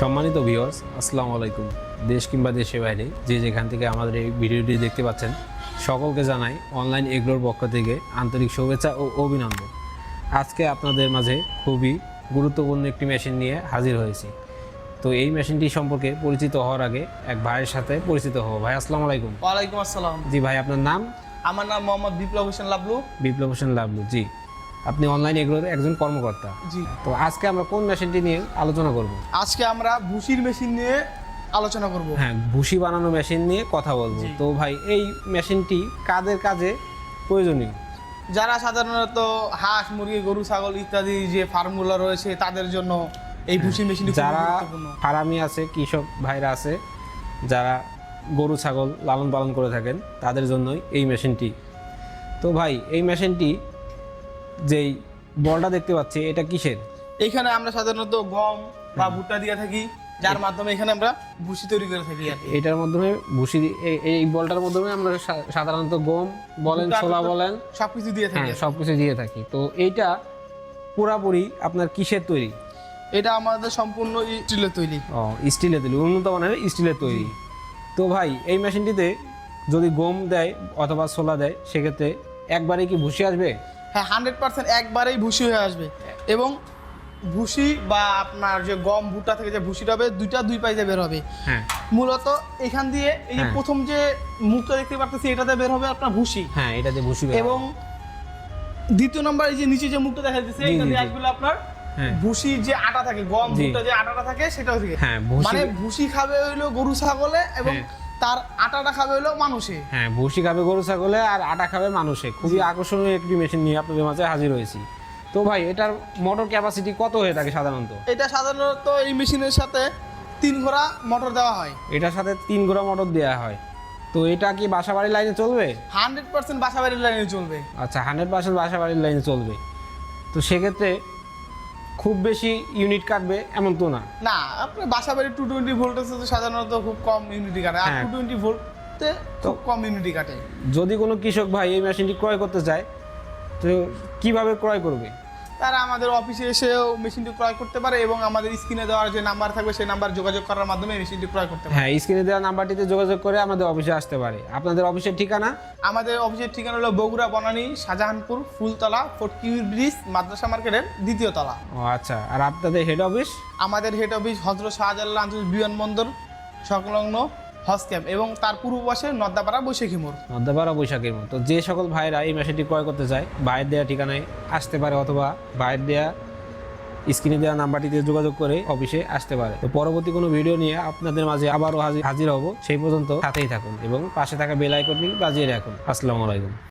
সম্মানিত ভিউয়ার্স আসসালামু আলাইকুম। দেশ কিংবা দেশের বাইরে যে যেখান থেকে আমাদের এই ভিডিওটি দেখতে পাচ্ছেন সকলকে জানাই অনলাইন এগ্রোর পক্ষ থেকে আন্তরিক শুভেচ্ছা ও অভিনন্দন। আজকে আপনাদের মাঝে খুবই গুরুত্বপূর্ণ একটি মেশিন নিয়ে হাজির হয়েছি। তো এই মেশিনটি সম্পর্কে পরিচিত হওয়ার আগে এক ভাইয়ের সাথে পরিচিত হব। ভাই আসসালামু আলাইকুম। ওয়ালাইকুম আসসালাম। জি ভাই আপনার নাম? আমার নাম মোহাম্মদ বিপ্লব হোসেন লাবলু। বিপ্লব হোসেন লাবলু জি। আপনি অনলাইন এগ্রোর একজন কর্মকর্তা। জি। তো আজকে আমরা কোন মেশিনটি নিয়ে আলোচনা করব? আজকে আমরা ভুসির মেশিন নিয়ে আলোচনা করব। হ্যাঁ ভুসি বানানো মেশিন নিয়ে কথা বলব। তো ভাই এই মেশিনটি কাদের কাজে প্রয়োজনীয়? যারা সাধারণত হাঁস মুরগি গরু ছাগল ইত্যাদি যে ফার্মগুলো রয়েছে তাদের জন্য এই ভুসি মেশিনটি খুব যারা ফার্মি আছে কৃষক ভাইরা আছে যারা গরু ছাগল লালন পালন করে থাকেন তাদের জন্যই এই মেশিনটি তো ভাই এই মেশিনটি যেই বলটা দেখতে পাচ্ছি এটা কিসের? এখানে আমরা সাধারণত গম বা ভুট্টা দিয়ে থাকি যার মাধ্যমে এখানে আমরা ভুসি তৈরি করে থাকি আর। এটার মাধ্যমে ভুসি এই- বলটার মাধ্যমে আমরা সাধারণত গম বলেন ছোলা বলেন সবকিছু দিয়ে থাকি সবকিছু দিয়ে থাকি। তো এইটা পুরাপুরি আপনার কিসের তৈরি? এটা আমাদের সম্পূর্ণ স্টিলের তৈরি। ও স্টিলের তৈরি উন্নত মানের স্টিলের তৈরি। তো ভাই এই মেশিনটিতে যদি গম দেয় অথবা ছোলা দেয় সেক্ষেত্রে একবারে কি ভুসি আসবে? হ্যাঁ হান্ড্রেড পার্সেন্ট একবারেই ভুসি হয়ে আসবে। এবং ভুসি বা আপনার যে গম ভুট্টা থেকে যে ভুসিটা হবে দুইটা দুই পাইতে বের হবে। হ্যাঁ। মূলত এখান দিয়ে এই যে হ্যাঁ। প্রথম যে মুখটা দেখতে পাচ্ছি এটাতে বের হবে আপনার ভুসি। হ্যাঁ এটাতে ভুসি এবং দ্বিতীয় নম্বর এই যে নিচে যে মুখটা দেখা যাচ্ছে এটা দিয়ে আসবে আপনার হ্যাঁ। ভুসি যে আটা থাকে গম ভুট্টা যে আটাটা থাকে সেটাও থেকে মানে ভুসি খাবে হইল গরু ছাগলে এবং। তার আটাটা খাবে হইল মানুষে। হ্যাঁ ভুসি খাবে গরু ছাগলে আর আটা খাবে মানুষে। খুবই আকর্ষণীয় একটি মেশিন নিয়ে আপনাদের মাঝে হাজির হয়েছি। তো ভাই এটার মোটর ক্যাপাসিটি কত হয়ে থাকে সাধারণত? এটা সাধারণত এই মেশিনের সাথে তিন ঘোড়া মোটর দেওয়া হয়। এটার সাথে তিন গোড়া মোটর দেওয়া হয়। তো এটা কি বাসা বাড়ির লাইনে চলবে? হান্ড্রেড পার্সেন্ট বাসা বাড়ির লাইনে চলবে। আচ্ছা হান্ড্রেড পার্সেন্ট বাসা বাড়ির লাইনে চলবে। তো সেক্ষেত্রে খুব বেশি ইউনিট কাটবে এমন তো না। না আপনার বাসা বাড়ি টু টোয়েন্টি ভোল্টেজ তো সাধারণত খুব কম ইউনিটি কাটে। আর। টু টোয়েন্টি ভোল্টে তো কম ইউনিটি কাটে। যদি কোনো কৃষক ভাই এই মেশিনটি ক্রয় করতে চায় তো কীভাবে ক্রয় করবে? তারা আমাদের অফিসে এসেও মেশিনটি ক্রয় করতে পারে এবং আমাদের স্ক্রিনে দেওয়ার যে নাম্বার থাকবে সেই নাম্বার যোগাযোগ করার মাধ্যমে মেশিনটি ক্রয় করতে পারে। হ্যাঁ স্ক্রিনে দেওয়া নাম্বারটিতে যোগাযোগ করে আমাদের অফিসে আসতে পারে। আপনাদের অফিসের ঠিকানা? আমাদের অফিসের ঠিকানা হলো বগুড়া বনানী শাহজাহানপুর ফুলতলা ফোর্টকিউর ব্রিজ মাদ্রাসা মার্কেটের দ্বিতীয় তলা। ও আচ্ছা আর আপনাদের হেড অফিস আমাদের হেড অফিস হজরত শাহজালাল আন্তর্জাতিক বিমানবন্দর সংলগ্ন হজ ক্যাম্প এবং তার পূর্ব পাশে নদ্দাপাড়া বৈশাখী মোড়। নদ্দাপাড়া বৈশাখী মোড়। তো যে সকল ভাইরা এই মেশিনটি ক্রয় করতে চায়, ভাইয়ের দেওয়া ঠিকানায় আসতে পারে অথবা ভাইয়ের দেওয়া স্ক্রিনে দেওয়া নাম্বারটিতে যোগাযোগ করে অফিসে আসতে পারে। তো পরবর্তী কোনো ভিডিও নিয়ে আপনাদের মাঝে আবারও হাজির হব। সেই পর্যন্ত সাথেই থাকুন এবং পাশে থাকা বেল আইকনটি বাজিয়ে রাখুন। আসসালামু আলাইকুম।